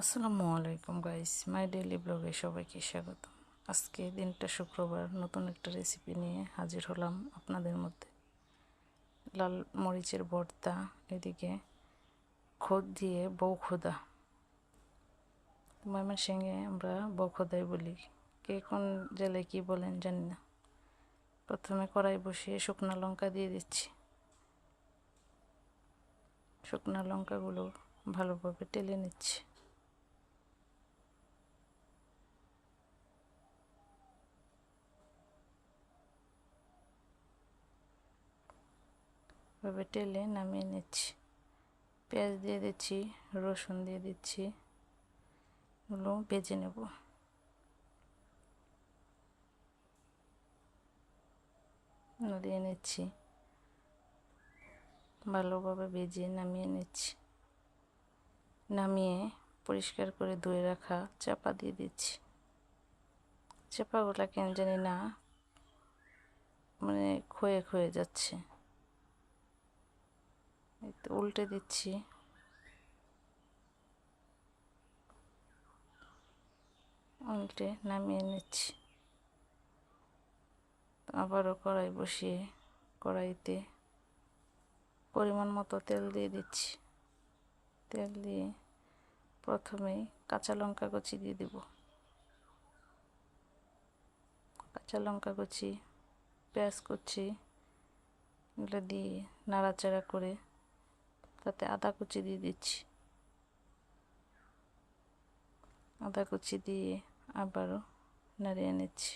আসসালামু আলাইকুম guys my daily ব্লগে সবাইকে স্বাগত আজকে দিনটা শুক্রবার, নতুন একটা রেসিপি নিয়ে হাজির হলাম আপনাদের মধ্যে। লাল মরিচের ভর্তা, এদিকে খোদ দিয়ে বউ খোদা। ময়মনসিংহে আমরা বউ খোদাই বলি। কে কোন জেলায় কী বলেন জানি না। প্রথমে কড়াই বসিয়ে শুকনো লঙ্কা দিয়ে দিচ্ছি। শুকনো লঙ্কাগুলো ভালোভাবে টেলে নিচ্ছি। এভাবে টেলে নামিয়ে নিচ্ছি। পেঁয়াজ দিয়ে দিচ্ছি, রসুন দিয়ে দিচ্ছি, এগুলো ভেজে নেব। দিয়ে নিচ্ছি। ভালোভাবে ভেজে নামিয়ে নিচ্ছি। নামিয়ে পরিষ্কার করে ধুয়ে রাখা চাপা দিয়ে দিচ্ছি। চাপাগুলা কেন জানি না মানে ক্ষয়ে ক্ষয়ে যাচ্ছে। উল্টে দিচ্ছি। উল্টে নামিয়ে নিচ্ছি। আবারও কড়াই বসিয়ে কড়াইতে পরিমাণ মতো তেল দিয়ে দিচ্ছি। তেল দিয়ে প্রথমেই কাঁচা লঙ্কা কুচি দিয়ে দেব। কাঁচা লঙ্কা কুচি, পেঁয়াজ কুচি, এগুলো দিয়ে নাড়াচাড়া করে তাতে আদা কুচি দিয়ে দিচ্ছি। আদা কুচি দিয়ে আবারও নাড়িয়ে নিচ্ছি।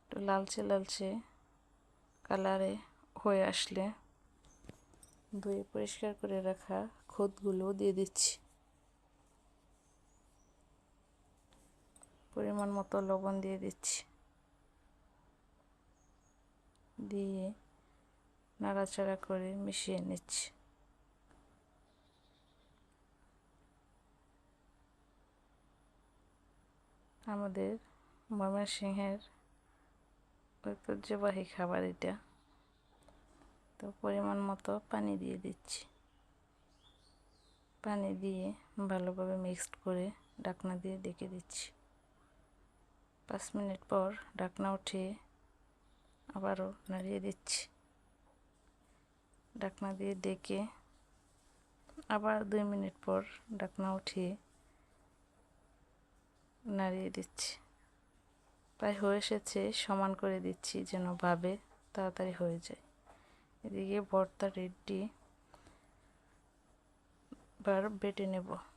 একটু লালচে লালচে কালারে হয়ে আসলে ধুয়ে পরিষ্কার করে রাখা খুদগুলো দিয়ে দিচ্ছি। পরিমাণ মতো লবণ দিয়ে দিচ্ছি। দিয়ে নাড়াচাড়া করে মিশিয়ে নিচ্ছি। আমাদের ময়মনসিংহের ঐতিহ্যবাহী খাবার এটা। তো পরিমাণ মতো পানি দিয়ে দিচ্ছি। পানি দিয়ে ভালোভাবে মিক্সড করে ডাকনা দিয়ে ডেকে দিচ্ছি। পাঁচ মিনিট পর ডাকনা উঠিয়ে আবারও নাড়িয়ে দিচ্ছি। ডাকনা দিয়ে ডেকে আবার দুই মিনিট পর ডাকনা উঠিয়ে নাড়িয়ে দিচ্ছি। প্রায় হয়ে এসেছে, সমান করে দিচ্ছি যেন ভাবে, তাড়াতাড়ি হয়ে যায়। এদিকে ভর্তা রেডি, বার বেটে নেব।